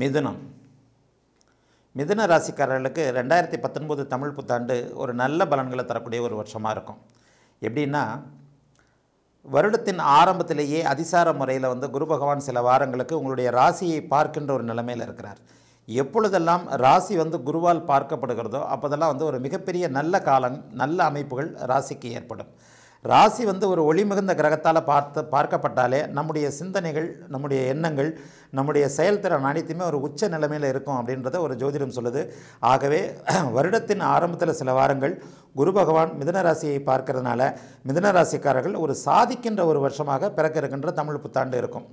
மிதுனம். மிதுன ராசிக்காரர்களுக்கு ரெண்டாயிரத்தி பத்தொன்பது தமிழ் புத்தாண்டு ஒரு நல்ல பலன்களை தரக்கூடிய ஒரு வருஷமாக இருக்கும். எப்படின்னா வருடத்தின் ஆரம்பத்திலேயே அதிசார முறையில் வந்து குரு பகவான் சில வாரங்களுக்கு உங்களுடைய ராசியை பார்க்கின்ற ஒரு நிலைமையில் இருக்கிறார். எப்பொழுதெல்லாம் ராசி வந்து குருவால் பார்க்கப்படுகிறதோ அப்போதெல்லாம் வந்து ஒரு மிகப்பெரிய நல்ல காலம் நல்ல அமைப்புகள் ராசிக்கு ஏற்படும். ராசி வந்து ஒரு ஒளிமிகுந்த கிரகத்தால் பார்த்து பார்க்கப்பட்டாலே நம்முடைய சிந்தனைகள் நம்முடைய எண்ணங்கள் நம்முடைய செயல்திறன் அனைத்துமே ஒரு உச்ச நிலைமையில் இருக்கும் அப்படின்றத ஒரு ஜோதிடம் சொல்லுது. ஆகவே வருடத்தின் ஆரம்பத்தில் சில வாரங்கள் குரு பகவான் மிதன ராசியை பார்க்கறதுனால மிதன ராசிக்காரர்கள் ஒரு சாதிக்கின்ற ஒரு வருஷமாக பிறக்க இருக்கின்ற தமிழ் புத்தாண்டு இருக்கும்.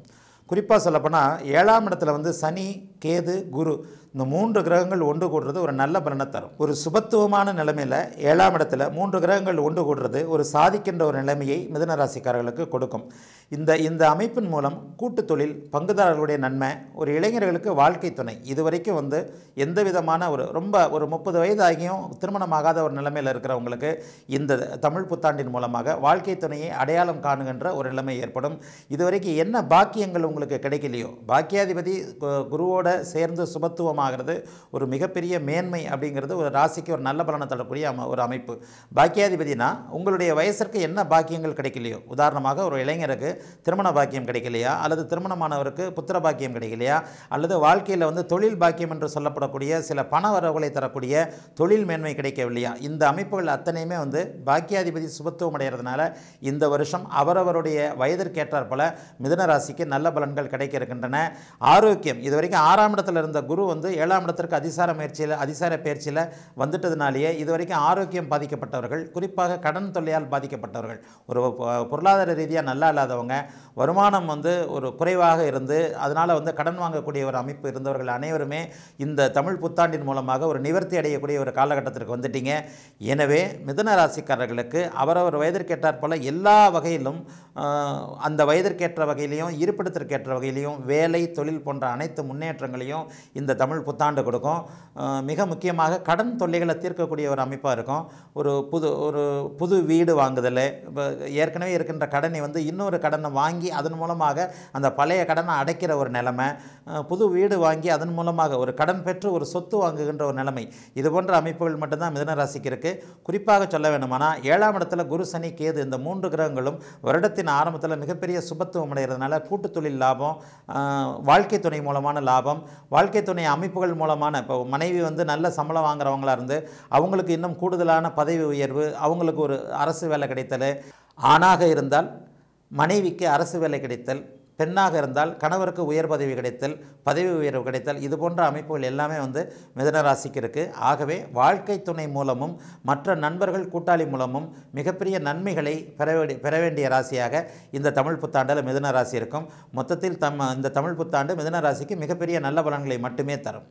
குறிப்பாக சொல்லப்போனால் ஏழாம் இடத்துல வந்து சனி கேது குரு இந்த மூன்று கிரகங்கள் ஒன்று கூடுறது ஒரு நல்ல பலனை தரும். ஒரு சுபத்துவமான நிலைமையில் ஏழாம் இடத்துல மூன்று கிரகங்கள் ஒன்று கூடுறது ஒரு சாதிக்கின்ற ஒரு நிலைமையை மிதன ராசிக்காரர்களுக்கு கொடுக்கும். இந்த இந்த அமைப்பின் மூலம் கூட்டு தொழில் பங்குதாரர்களுடைய நன்மை ஒரு இளைஞர்களுக்கு வாழ்க்கை துணை இது வரைக்கும் வந்து எந்த விதமான ஒரு ரொம்ப ஒரு முப்பது வயது ஆகியும் திருமணமாகாத ஒரு நிலைமையில் இருக்கிறவங்களுக்கு இந்த தமிழ் புத்தாண்டின் மூலமாக வாழ்க்கை துணையை அடையாளம் காணுகின்ற ஒரு நிலைமை ஏற்படும். இதுவரைக்கும் என்ன பாக்கியங்கள் உங்களுக்கு கிடைக்கலையோ? பாக்கியாதிபதி கு- குருவோட சேர்ந்து சுபத்துவமாகிறது ஒரு மிகப்பெரிய மேன்மை அப்படிங்கிறது ஒரு ராசிக்கு ஒரு நல்ல பலனை தரக்கூடிய ஒரு அமைப்பு. பாக்கியாதிபதினா உங்களுடைய வயசிற்கு என்ன பாக்கியங்கள் கிடைக்கலையோ உதாரணமாக ஒரு இளைஞருக்கு திருமண பாக்கியம் கிடைக்கலையா அல்லது திருமணமானவருக்கு புத்திர பாக்கியம் கிடைக்கலையா அல்லது வாழ்க்கையில் வந்து தொழில் பாக்கியம் என்று சொல்லப்படக்கூடிய சில பண வரவுகளை தரக்கூடிய தொழில் மேன்மை கிடைக்கவில்லையா இந்த அமைப்புகள் அத்தனையுமே வந்து பாக்கியாதிபதி சுபத்துவம் அடைகிறதுனால இந்த வருஷம் அவரவருடைய வயதிற்கேற்றாற்போல போல ராசிக்கு நல்ல பலன்கள் கிடைக்க இருக்கின்றன. ஆரோக்கியம் இது வரைக்கும் ஆறாம் இடத்துல இருந்த குரு வந்து ஏழாம் இடத்திற்கு அதிசார முயற்சியில் அதிசார பயிற்சியில் வந்துட்டதுனாலேயே இது வரைக்கும் ஆரோக்கியம் பாதிக்கப்பட்டவர்கள் குறிப்பாக கடன் தொல்லையால் பாதிக்கப்பட்டவர்கள். ஒரு பொ- பொருளாதார ரீதியாக நல்லா இல்லாதவங்க வருமானம் வந்து ஒரு குறைவாக இருந்து அதனால் வந்து கடன் வாங்கக்கூடிய ஒரு அமைப்பு இருந்தவர்கள் அனைவருமே இந்த தமிழ் புத்தாண்டின் மூலமாக ஒரு நிவர்த்தி அடையக்கூடிய ஒரு காலகட்டத்திற்கு வந்துட்டீங்க. எனவே மிதன ராசிக்காரர்களுக்கு அவரவர் வயதிற்கேற்றாற் போல எல்லா வகையிலும் அந்த வயதிற்கேற்ற வகையிலையும் இருப்பிடத்திற்கேற்ற வகையிலையும் வேலை தொழில் போன்ற அனைத்து முன்னேற்றங்களையும் இந்த தமிழ் புத்தாண்டு கொடுக்கும். மிக முக்கியமாக கடன் தொல்லைகளை தீர்க்கக்கூடிய ஒரு அமைப்பாக இருக்கும். ஒரு புது ஒரு புது வீடு வாங்குதல் இப்போ ஏற்கனவே இருக்கின்ற கடனை வந்து இன்னொரு கடனை வாங்கி அதன் மூலமாக அந்த பழைய கடனை அடைக்கிற ஒரு நிலைமை புது வீடு வாங்கி அதன் மூலமாக ஒரு கடன் பெற்று ஒரு சொத்து வாங்குகின்ற ஒரு நிலைமை இது போன்ற அமைப்புகள் மட்டும்தான் மிதனராசிக்கு இருக்குது குறிப்பாக சொல்ல வேண்டுமானால் ஏழாம் இடத்துல குரு சனி கேது இந்த மூன்று கிரகங்களும் வருடத்தின் ஆரம்பத்தில் மிகப்பெரிய சுபத்துவம் அடைகிறதுனால கூட்டு தொழில் லாபம் வாழ்க்கை துணை மூலமான லாபம் வாழ்க்கை துணை அமைப்புகள் மூலமான இப்போ மனைவி வந்து நல்ல சம்பளம் வாங்குறவங்களா இருந்து அவங்களுக்கு இன்னும் கூடுதலான பதவி உயர்வு அவங்களுக்கு ஒரு அரசு வேலை கிடைத்தல் ஆணாக இருந்தால் மனைவிக்கு அரசு வேலை கிடைத்தல் பெண்ணாக இருந்தால் கணவருக்கு உயர் பதவி கிடைத்தல் பதவி உயர்வு கிடைத்தல் இது போன்ற அமைப்புகள் எல்லாமே வந்து மிதன ராசிக்கு இருக்குது ஆகவே வாழ்க்கை துணை மூலமும் மற்ற நண்பர்கள் கூட்டாளி மூலமும் மிகப்பெரிய நன்மைகளை பெற வேண்டிய பெற வேண்டிய ராசியாக இந்த தமிழ் புத்தாண்டில் மிதன ராசி இருக்கும். மொத்தத்தில் தம் இந்த தமிழ் புத்தாண்டு மிதன ராசிக்கு மிகப்பெரிய நல்ல பலன்களை மட்டுமே தரும்.